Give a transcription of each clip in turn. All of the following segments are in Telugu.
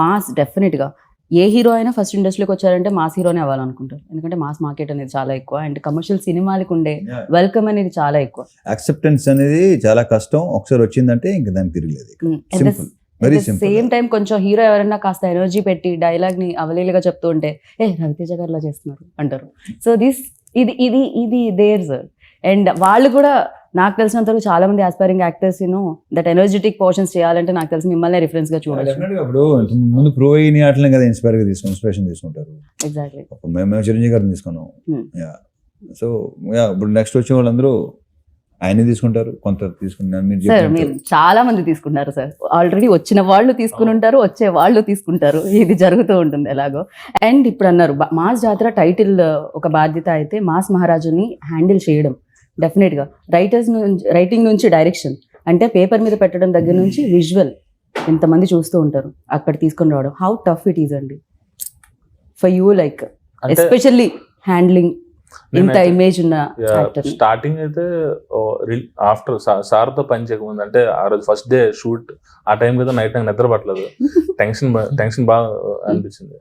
మాస్ డెఫినెట్గా. ఏ హీరో అయినా ఫస్ట్ ఇండస్ట్రీలోకి వచ్చారంటే మాస్ హీరోనే అవ్వాలనుకుంటారు. ఎందుకంటే మాస్ మార్కెట్ అనేది చాలా ఎక్కువ అండ్ కమర్షియల్ సినిమాలకు ఉండే వెల్కమ్ అనేది చాలా ఎక్కువ. యాక్సెప్టెన్స్ అనేది చాలా కష్టం. ఒకసారి వచ్చిందంటే ఇంక దానికి తిరగలేదు సేమ్ టైం కొంచెం హీరో ఎవరైనా కాస్త ఎనర్జీ పెట్టి డైలాగ్ని అవలీలుగా చెప్తూ ఉంటే ఏ రవితేజ గారిలా చేస్తున్నారు అంటారు. సో దిస్ ఇది ఇది ఇది దేర్ సార్ అండ్ వాళ్ళు కూడా నాకు తెలిసినంత వరకు చాలా మంది aspiring actors you know that energetic portions చేయాలంటే నాకు తెలిసి మిమ్మల్ని రిఫరెన్స్గా ఇప్పుడు ముందు ప్రో అయిన ఆటలే కదా ఇన్స్పైర్గా తీసుకుని ఇన్స్పిరేషన్ తీసుకుంటారు. ఎగ్జాక్ట్లీ మేము చిరంజీవి గారిని తీసుకున్నాం. Hmm. యా సో యా ఇప్పుడు నెక్స్ట్ వచ్చే వాళ్ళందరూ ఆయనే తీసుకుంటారు. కొంత తీసుకున్నారు మీరు సార్. మీరు చాలా మంది తీసుకుంటారు సార్ ఆల్రెడీ వచ్చిన వాళ్ళు తీసుకుని ఉంటారు వచ్చే వాళ్ళు తీసుకుంటారు. ఇది జరుగుతూ ఉంటుంది ఎలాగో. అండ్ ఇప్పుడు అన్నారు మాస్ జాతర టైటిల్ ఒక బాధ్యత అయితే మాస్ మహారాజుని హ్యాండిల్ చేయడం. డెఫినెట్గా. రైటర్స్ నుంచి రైటింగ్ నుంచి డైరెక్షన్ అంటే పేపర్ మీద పెట్టడం దగ్గర నుంచి విజువల్ ఎంతమంది చూస్తూ ఉంటారు. అక్కడ తీసుకొని రావడం. హౌ టఫ్ ఇట్ ఈజ్ అండి. For you like especially handling ఇంత ఇమేజ్ ఉన్న స్టార్టింగ్ అయితే ఆఫ్టర్ సార్తో పని చేయకముందు అంటే ఆ రోజు ఫస్ట్ డే షూట్ ఆ టైం కదా నైట్ నాకు నిద్ర పట్టలేదు. టెన్షన్ టెన్షన్ బాగా అనిపించింది.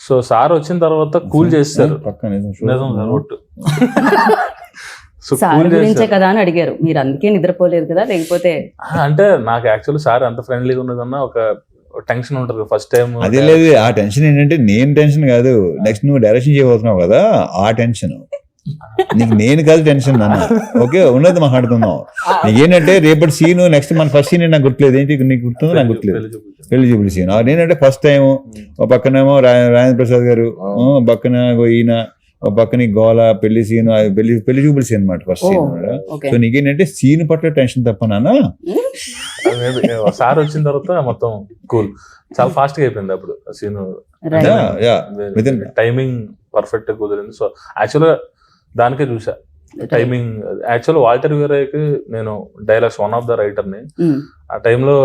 సో సార్ వచ్చిన తర్వాత కూల్ చేస్తారు. నిజం సార్ ఒట్టు సో సార్ గురించే కదా అని అడిగారు. మీరు అందుకే నిద్రపోలేదు కదా? లేకపోతే అంటే నాకు యాక్చువల్లీ సార్ ఎంత ఫ్రెండ్లీగా ఉన్నదన్నా ఒక టెన్షన్ ఉంటుంది ఫస్ట్ టైం అదే లేదు ఆ టెన్షన్ ఏంటంటే నేను టెన్షన్ కాదు. నెక్స్ట్ నువ్వు డైరెక్షన్ చేయబోతున్నావు కదా ఆ టెన్షన్ నీకు నేను కాదు టెన్షన్ నాన్న. ఓకే ఉన్నది మాట్లాడుతున్నావు. నీకేంటంటే రేపటి సీన్ నెక్స్ట్ మన ఫస్ట్ సీన్ నాకు గుర్తులేదు. ఏంటి నీకు గుర్తుందో నాకు గుర్తులేదు. పెళ్ళి చూపులు సీన్ నేనంటే ఫస్ట్ టైం ఒక పక్కనేమో రాజేంద్ర ప్రసాద్ గారు. ఓ పక్కన ఓ ఈయన. పక్కన గోల పెళ్ళి సీన్ పెళ్ళి పెళ్ళి చూపులు సీన్ అనమాట ఫస్ట్. సీన్ సో నీకేంటంటే సీన్ పట్ల టెన్షన్ తప్ప నాన్న సార్ వచ్చిన తర్వాత మొత్తం కూల్. చాలా ఫాస్ట్గా అయిపోయింది అప్పుడు సీన్. టైమింగ్ పర్ఫెక్ట్గా కుదిరింది. సో యాక్చువల్గా దానికే చూసా. టైమింగ్ యాక్చువల్ వాల్టర్ వీరయ్యకి నేను డైలాగ్స్ వన్ ఆఫ్ ద రైటర్ని. ఆ టైంలో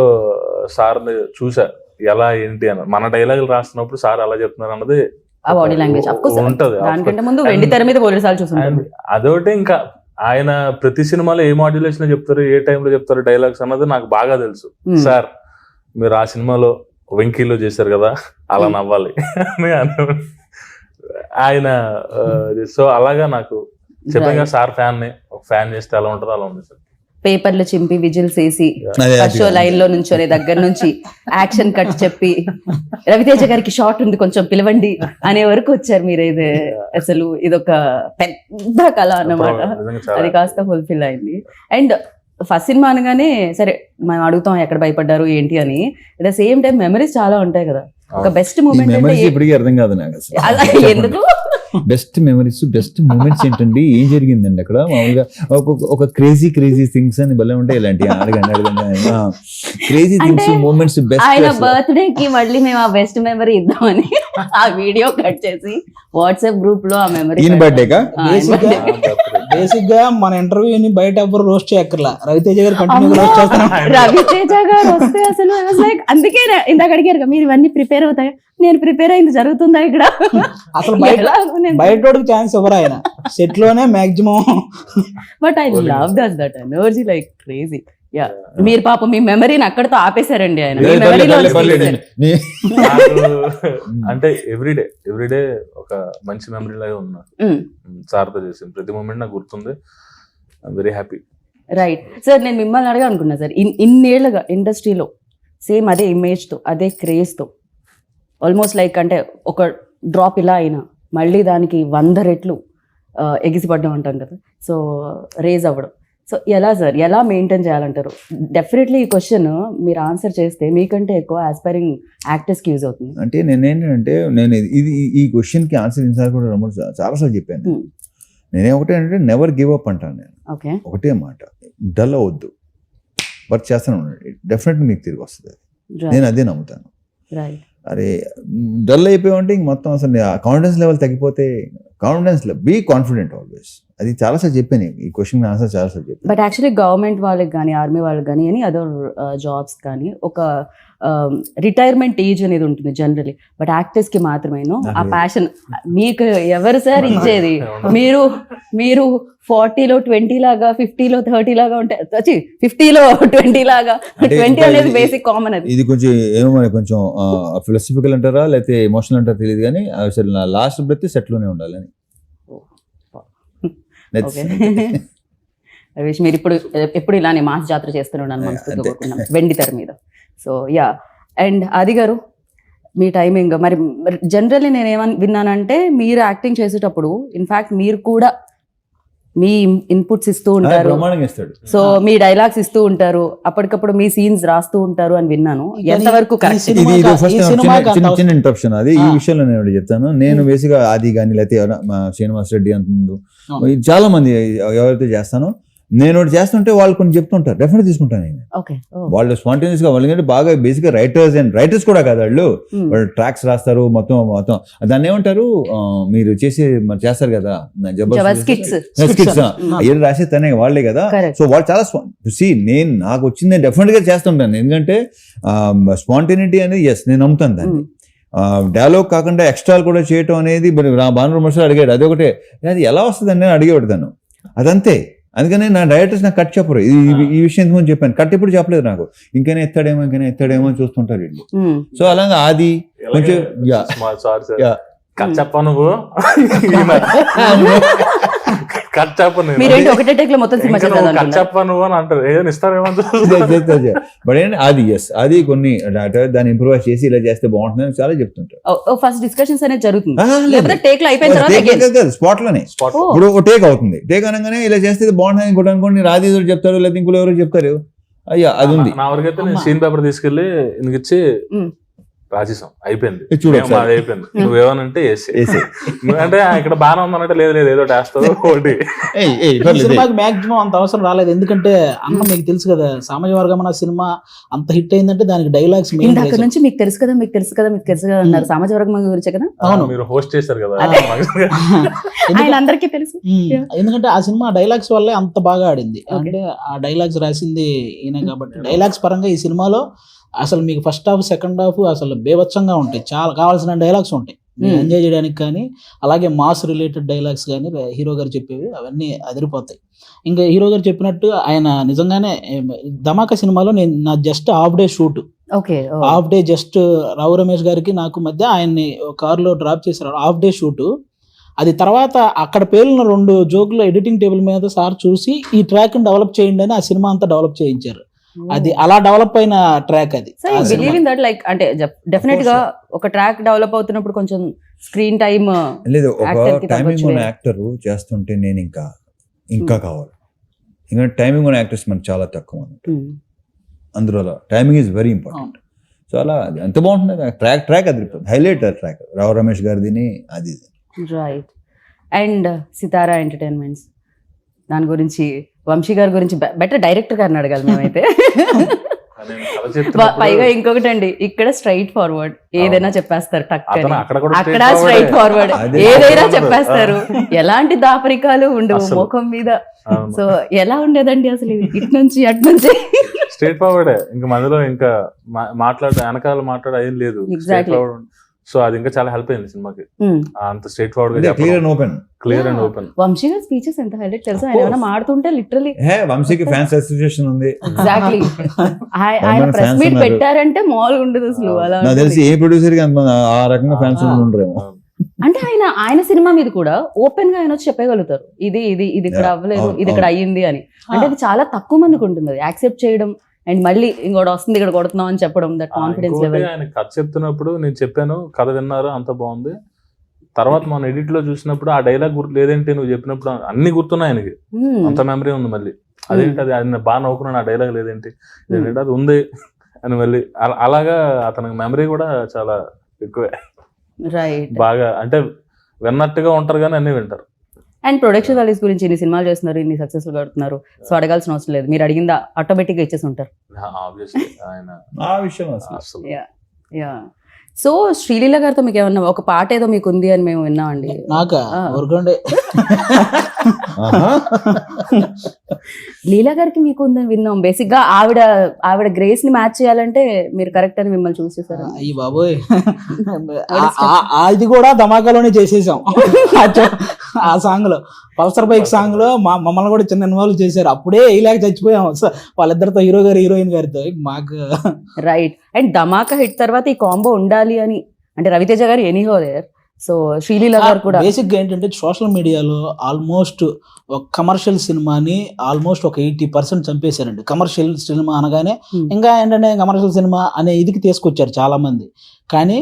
సార్ చూసా. ఎలా ఏంటి అని. మన డైలాగులు రాస్తున్నప్పుడు సార్ అలా చెప్తున్నారు అన్నది ఆ బాడీ లాంగ్వేజ్ ఉంటది దానికంటే ముందు వెండి తెర మీద పోలీసు సార్లు And చూసుంటారు అదొకటి ఇంకా ఆయన ప్రతి సినిమాలో ఏ మాడ్యులేషన్ చెప్తారు ఏ టైంలో చెప్తారు డైలాగ్స్ అన్నది నాకు బాగా తెలుసు. Hmm. సార్ మీరు ఆ సినిమాలో వెంకీలో చేశారు కదా అలా నవ్వాలి. అని అను- ఆయన సో అలాగా నాకు చెప్పాను సార్ ఫ్యాన్ ఫ్యాన్ చేస్తే ఎలా ఉంటుందో అలా ఉంది సార్ పేపర్లు చింపి విజిల్స్ వేసి షో లైన్లో నుంచొని దగ్గర నుంచి యాక్షన్ కట్ చెప్పి రవితేజ గారికి షార్ట్ ఉంది కొంచెం పిలవండి అనే వరకు వచ్చారు మీరు. ఇది అసలు ఇదొక పెద్ద కళ అన్నమాట. అది కాస్త ఫుల్ఫిల్ అయింది. అండ్ ఫస్ట్ సినిమా అనగానే సరే మనం అడుగుతాం ఎక్కడ భయపడ్డారు ఏంటి అని. At the same time memories చాలా ఉంటాయి కదా. ఒక బెస్ట్ మూమెంట్ ఎందుకు? బెస్ట్ మెమరీస్ బెస్ట్ మూమెంట్స్ ఏంటండి? ఏం జరిగిందండి అక్కడ? మామూలుగా ఒక- ఒక క్రేజీ క్రేజీ థింగ్స్ అని భలే ఉంటాయి ఇలాంటి అడగండి అడగండి. క్రేజీ థింగ్స్ మూమెంట్స్ ఆయన బెస్ట్ బర్త్డే కి మళ్ళీ మేము ఆ బెస్ట్ మెమరీ ఇద్దామని ఆ వీడియో కట్ చేసి వాట్సాప్ గ్రూప్లో ఆ మెమరీ ఈయన బర్త్డేకా? Basic గా- బేసిక్గా మన ఇంటర్వ్యూని బయట ఎవ్వరు రోస్ట్ చేయక్కర్లా. రవితేజ గారు కంటిన్యూ రోస్ట్ చేస్తున్నాం రవితేజ గారు వస్తే అసలు like, అందుకే ఇందాక అడిగారు కదా, మీరు ఇవన్నీ ప్రిపేర్ అవుతాయి? నేను ప్రిపేర్ అయింది జరుగుతుందా ఇక్కడ? అసలు బయట బయట ఛాన్స్ ఇవ్వరు ఆయన? సెట్లోనే maximum but I love that that energy like crazy yeah మీరు పాపం మీ మెమరీని అక్కడతో ఆపేశారండి ఆయన. మీ మెమరీలో అంటే ఎవ్రీడే ఎవ్రీడే ఒక మంచి మెమరీ లాగా ఉన్నా. సార్తో చేసింది. ప్రతి మూమెంట్ నాకు గుర్తుంది. వెరీ హ్యాపీ రైట్ సార్ నేను మిమ్మల్ని అడగా అనుకున్నా సార్ ఇన్ ఇన్నేళ్ళుగా ఇండస్ట్రీలో సేమ్ అదే ఇమేజ్తో అదే క్రేజ్తో ఆల్మోస్ట్ లైక్ అంటే ఒక డ్రాప్ ఇలా అయినా మళ్ళీ దానికి వంద రెట్లు ఎగిసిపడ్డం అంటాం కదా. సో రేజ్ అవ్వడం. సో ఎలా సార్? ఎలా మెయింటైన్ చేయాలంటారు? డెఫినెట్లీ ఈ క్వశ్చన్ మీరు ఆన్సర్ చేస్తే మీకంటే ఎక్కువ ఆస్పైరింగ్ యాక్టర్స్కి యూజ్ అవుతుంది. అంటే నేనేంటంటే నేను ఇది- ఈ క్వశ్చన్కి ఆన్సర్ ఇన్సార్ కూడా రమ్మని చాలా సార్లు చెప్పాను Hmm. నేనే ఒకటే అంటే నెవర్ గివ్ అప్ అంటాను నేను. ఓకే ఒకటే మాట డల్ అవద్దు వర్క్ చేస్తాను ఉండండి డెఫినెట్ మీకు తిరిగి వస్తుంది. నేను అదే నమ్ముతాను. అరే డల్ అయిపోయామంటే ఇంక మొత్తం అసలు కాన్ఫిడెన్స్ లెవెల్ తగ్గిపోతే కాన్ఫిడెన్స్ బీ కాన్ఫిడెంట్ ఆల్వేస్ అది చాలాసార్లు చెప్పాను ఈ క్వశ్చన్ ఆన్సర్ చాలాసార్లు చెప్పాను. బట్ యాక్చువల్లీ గవర్నమెంట్ వాళ్ళకి కానీ ఆర్మీ వాళ్ళకి కానీ ఎనీ అదర్ జాబ్స్ కానీ ఒక రిటైర్మెంట్ ఏజ్ అనేది ఉంటుంది జనరలీ బట్ యాక్టర్స్కి మాత్రమేను. ఆ ప్యాషన్ మీకు ఎవరు సార్ ఇచ్చేది? మీరు మీరు ఫార్టీలో ట్వంటీ లాగా ఫిఫ్టీలో థర్టీ లాగా ఉంటే వచ్చి ఫిఫ్టీలో ట్వంటీ లాగా ట్వంటీ అనేది బేసిక్ కామన్ అది. ఇది కొంచెం ఏమో కొంచెం ఫిలాసఫికల్ అంటారా లేకపోతే ఎమోషనల్ అంటారా తెలియదు కానీ అసలు నా లాస్ట్ బ్రెత్ సెట్లోనే ఉండాలని మీరు ఇప్పుడు ఎప్పుడు ఇలానే మాస్ జాతర చేస్తున్నాను మనస్ఫూర్తిగా అంతే. కోరుకున్నాం వెండి తెర మీద. సో యా అండ్ అది గారు మీ టైమింగ్ మరి జనరల్లీ నేను ఏమని విన్నానంటే మీరు యాక్టింగ్ చేసేటప్పుడు ఇన్ఫాక్ట్ మీరు కూడా మీ ఇన్పుట్స్ ఇస్తూ ఆ, ఉంటారు. సో మీ డైలాగ్స్ ఇస్తూ ఉంటారు. అప్పటికప్పుడు మీ సీన్స్ రాస్తూ ఉంటారు అని విన్నాను. ఎంతవరకు చిన్న ఇంటరప్షన్ అది. ఈ. విషయంలో నేను చెప్తాను. నేను బేసిక్గా ఆది కానీ లేకపోతే శ్రీనివాస్ రెడ్డి అంత ముందు అవును. చాలా మంది ఎవరైతే చేస్తానో నేను ఒకటి చేస్తుంటే వాళ్ళు కొన్ని చెప్తుంటారు. డెఫినెట్ తీసుకుంటాను నేను. వాళ్ళు స్పాంటేనియస్గా వాళ్ళు బాగా బేసిక్గా రైటర్స్ అండ్ రైటర్స్ కూడా కాదు వాళ్ళు. Hmm. వాళ్ళు ట్రాక్స్ రాస్తారు మొత్తం మొత్తం. దాన్ని ఏమంటారు? మీరు చేసి మరి చేస్తారు కదా? Skits Hmm. ఏది రాసే తనే వాళ్ళే కదా? సో వాళ్ళు చాలా సి నేను నాకు వచ్చింది డెఫినెట్గా చేస్తుంటాను. ఎందుకంటే స్పాంటేనిటీ అనేది ఎస్ నేను నమ్ముతాను దాన్ని. డైలాగ్ కాకుండా ఎక్స్ట్రా కూడా చేయటం అనేది నా భాను మనుషులు అడిగాడు. అది ఒకటే అది ఎలా వస్తుంది అని నేను అడిగేవాడు తను. అదంతే. అందుకని నా డైరెక్టర్స్ నాకు కట్ చెప్పరు. ఇది ఈ- విషయం ఇంతకుముందు చెప్పాను. కట్ ఎప్పుడు చెప్పలేదు నాకు. ఇంకనే ఎత్తాడేమో ఇంకనే ఎత్తాడేమో అని చూస్తుంటారు వీళ్ళు. సో అలాగా ఆది కొంచెం yeah. Sorry sir. Yeah. Cut చెప్పా నువ్వు. కట్ చెప్ప నేను. మీరేంటి ఒకటే టేక్లో మొత్తం సినిమా ఇంకా నువ్వు కట్ చేద్దాం చెప్పా నువ్వు అని అంటారు ఏదైనా ఇస్తారేమో. బట్ ఏంటి అది ఎస్ అది కొన్ని దాన్ని ఇంప్రూవైజ్ చేసి ఇలా చేస్తే బాగుంటుందని చాలా చెప్తుంటారు ఫస్ట్ డిస్కషన్స్ అనేది జరుగుతుంది టేక్లో అయిపోయిన తర్వాత. స్పాట్లోనే. ఇప్పుడు ఒక టేక్ అవుతుంది టేక్ అనగానే ఇలా చేస్తే బాగుంటుంది ఇంకోటి అనుకోండి రాజీ చెప్తారు లేదా ఇంకోటి ఎవరు చెప్తారు అయ్యా అది ఉంది నా వరకు అయితే నేను. సీన్ పేపర్ తీసుకెళ్ళి ఇందుకు ఇచ్చి. రాసేసాం అయిపోయింది. ఇది చూడు ఏం మాది అయిపోయింది. నువ్వేమనంటే. అంటే ఇక్కడ బాగానే ఉందనంటే లేదు లేదు ఏదో ఒకటి. సినిమాకి మాక్సిమం అంత అవసరం రాలేదు. ఎందుకంటే అన్న మీకు తెలుసు కదా సామాజిక వర్గం అన్న సినిమా అంత హిట్ అయిందంటే దానికి డైలాగ్స్ మెయిన్ ఇందాక నుంచి మీకు తెలుసు కదా మీకు తెలుసు కదా మీకు తెలుసు కదా అన్నారు. సమాజ వర్గం గురించి కదా? అవును. మీరు హోస్ట్ చేశారు కదా. ఆయన అందరికీ తెలుసు. ఎందుకంటే ఆ సినిమా డైలాగ్స్ వల్లే అంత బాగా ఆడింది. అంటే ఆ డైలాగ్స్ రాసింది ఈయన కాబట్టి డైలాగ్స్ పరంగా ఈ సినిమాలో అసలు మీకు ఫస్ట్ హాఫ్ సెకండ్ హాఫ్ అసలు బేవచ్చంగా ఉంటాయి. చాలా కావాల్సిన డైలాగ్స్ ఉంటాయి. Hmm. ఎంజాయ్ చేయడానికి కానీ అలాగే మాస్ రిలేటెడ్ డైలాగ్స్ కానీ హీరో గారు చెప్పేవి అవన్నీ అదిరిపోతాయి. ఇంకా హీరో గారు చెప్పినట్టు ఆయన నిజంగానే ధమాకా సినిమాలో నేను నా just half day shoot okay half day just Rao Ramesh గారికి నాకు మధ్య ఆయన్ని కారులో డ్రాప్ చేశారు. హాఫ్ డే షూట్ అది తర్వాత అక్కడ పేలిన రెండు జోకులు ఎడిటింగ్ టేబుల్ మీద సార్ చూసి ఈ ట్రాక్ డెవలప్ చేయండి అని ఆ సినిమా అంతా డెవలప్ చేయించారు. అది అలా డెవలప్ అయిన ట్రాక్ అది. బిలీవ్ ఇన్ దట్ లైక్ అంటే డెఫినెట్గా ఒక ట్రాక్ డెవలప్ అవుతున్నప్పుడు కొంచెం స్క్రీన్ టైమ్ లేదు ఒక టైమింగ్ ఉన్న. యాక్టర్ చేస్తుంటే నేను ఇంకా ఇంకా కావాలి. ఇంకా టైమింగ్ ఉన్న యాక్టర్స్ మనకు చాలా తక్కువ అన్నమాట. అందులో timing is very important so అలా ఎంత బాగుంటుంది ట్రాక్ ట్రాక్ అది హైలైట్ ట్రాక్. రావు రమేష్ గారిదిని అది. రైట్ అండ్ సితారా ఎంటర్టైన్మెంట్స్ దాని గురించి వంశీ గారి గురించి బెటర్ డైరెక్టర్ గారిని అడగాలి మేమైతే పైగా ఇంకొకటి అండి ఇక్కడ స్ట్రైట్ ఫార్వర్డ్ ఏదైనా చెప్పేస్తారు టక్. అక్కడ స్ట్రైట్ ఫార్వర్డ్. ఏదైనా. చెప్పేస్తారు ఎలాంటి దాపరికాలు ఉండవు. ముఖం మీద. సో ఎలా ఉండేదండి అసలు? ఇటు నుంచి అటు నుంచి స్ట్రేట్ ఫార్వర్డే ఇంకా మధ్యలో ఇంకా మాట్లాడ వెనకాల మాట్లాడ ఏం లేదు. సో అది ఇంకా చాలా హెల్ప్ అయింది సినిమాకి. Hmm. అంత straight ఫార్వర్డ్గా clear and open clear and. Open Vamsi గారి స్పీచెస్ ఎంత హైలైట్ తెలుసా? ఆయన. ఏమైనా మాడుతుంటే లిటరలీ హే వంశీకి ఫ్యాన్స్ అసోసియేషన్ ఉంది. ఎగ్జాక్ట్లీ ఆయన ప్రెస్ మీట్. పెట్టారంటే మామూలుగా ఉండదు అసలు అలా నాకు తెలిసి ఉంటుంది. ఏ ప్రొడ్యూసర్కి అంత ఆ రకంగా ఫ్యాన్స్. ఉండరేమో. అంటే ఆయన ఆయన సినిమా మీద కూడా ఓపెన్గా ఆయన వచ్చి చెప్పగలుగుతారు. ఇది ఇది ఇది ఇక్కడ. అవ్వలేదు ఇది ఇక్కడ అయ్యింది అని. అంటే అది చాలా తక్కువ మందికి ఉంటుంది. యాక్సెప్ట్ చేయడం అండ్ మళ్ళీ ఇంకోటి వస్తుంది ఇక్కడ కొడుతున్నాం అని చెప్పడం దట్ కాన్ఫిడెన్స్ లెవెల్ ఆయన కథ చెప్తున్నప్పుడు నేను చెప్పాను కథ విన్నారు? అంత బాగుంది. తర్వాత మన ఎడిట్లో చూసినప్పుడు ఆ డైలాగ్ గుర్తు లేదేంటి నువ్వు చెప్పినప్పుడు అన్ని గుర్తున్నాయి ఆయనకి. అంత మెమరీ ఉంది మళ్ళీ. అదేంటి అది నేను బాగా నవ్వుకున్నాను ఆ డైలాగ్ లేదేంటి? ఏంటంటే అది ఉంది అని మళ్ళీ అలా- అలాగా అతనికి మెమరీ కూడా చాలా ఎక్కువే. రైట్ బాగా అంటే విన్నట్టుగా ఉంటారు కానీ అన్ని వింటారు. అండ్ ప్రొడక్షన్ వాల్యూస్ గురించి ఇన్ని సినిమాలు చేస్తున్నారు ఇన్ని సక్సెస్ఫుల్ కడుతున్నారు సో అడగాల్సిన అవసరం లేదు. మీరు అడిగిందా ఆటోమేటిక్గా ఇచ్చేసి ఉంటారు. ఆబ్వియస్లీ ఆయన ఆ విషయం అసలు. అసలు Yeah. యా సో శ్రీలీల గారితో మీకు ఏమన్నా ఒక పాట ఏదో మీకు ఉంది అని మేము విన్నామండి. లీలా గారికి మీకు ఉందని విన్నాం. బేసిక్గా ఆవిడ ఆవిడ గ్రేస్ని మ్యాచ్ చేయాలంటే మీరు కరెక్ట్ అని మిమ్మల్ని చూసేసారు అయ్యి బాబోయ్. ఇది కూడా ధమాకాలోనే చేసేసాం. ఆ సాంగ్లో. పల్సర్ బైక్ సాంగ్లో మా మమ్మల్ని కూడా చిన్న ఇన్వాల్వ్ చేశారు. అప్పుడే వేయలేక చచ్చిపోయాం. వాళ్ళిద్దరితో హీరో గారు హీరోయిన్ గారితో. మాకు రైట్ అండ్ ధమాకా హిట్ తర్వాత ఈ కాంబో ఉండాలి అని. అంటే రవితేజ గారు ఎనీహో దేర్ సో శ్రీలీల గారు కూడా బేసిక్గా ఏంటంటే సోషల్ మీడియాలో ఆల్మోస్ట్ ఒక కమర్షియల్ సినిమాని ఆల్మోస్ట్ ఒక ఎయిటీ పర్సెంట్ చంపేశారండి. కమర్షియల్ సినిమా అనగానే Hmm. ఇంకా ఏంటంటే కమర్షియల్ సినిమా అనే ఇదికి తీసుకొచ్చారు చాలా మంది కానీ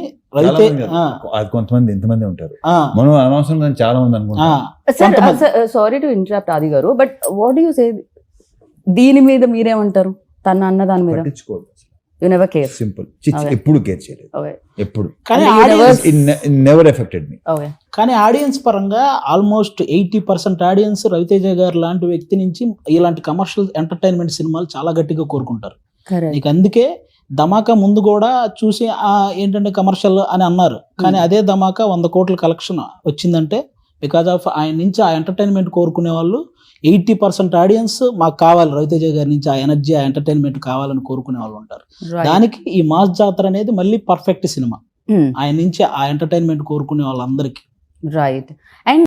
అది కొంతమంది ఎంతమంది ఉంటారు. మనం అనవసరంగా చాలా మంది అనుకుంటాం సార్ టు ఇంటరప్ట్ ఆది గారు బట్ వాట్ యూ సే దీని మీద మీరేమంటారు? తన అన్న దాని మీద. పట్టించుకోవద్దు యు నెవర్ కేర్ సింపుల్. ఎప్పుడు కేర్ చేయలేదు. ఓకే ఎప్పుడు. కానీ నెవర్ ఎఫెక్టెడ్ మీ ఓకే కానీ ఆడియన్స్ పరంగా almost eighty percent audiences Raviteja గారు లాంటి వ్యక్తి నుంచి ఇలాంటి కమర్షియల్ ఎంటర్టైన్మెంట్ సినిమాలు చాలా గట్టిగా కోరుకుంటారు. కరెక్ట్ నీకు అందుకే ధమాకా ముందు కూడా చూసి ఆ ఏంటంటే కమర్షియల్ అని అన్నారు. కానీ Hmm. అదే ధమాకా వంద కోట్ల కలెక్షన్ వచ్చిందంటే బికాజ్ ఆఫ్ ఆయన నుంచి ఆ ఎంటర్టైన్మెంట్ కోరుకునే వాళ్ళు ఎయిటీ పర్సెంట్ ఆడియన్స్ మాకు కావాలి. రవితేజ గారి నుంచి ఆ ఎనర్జీ ఆ ఎంటర్టైన్మెంట్ కావాలని కోరుకునే వాళ్ళు ఉంటారు. దానికి ఈ మాస్ జాతర అనేది మళ్ళీ పర్ఫెక్ట్ సినిమా. ఆయన నుంచి ఆ ఎంటర్టైన్మెంట్ కోరుకునే వాళ్ళందరికీ. Right and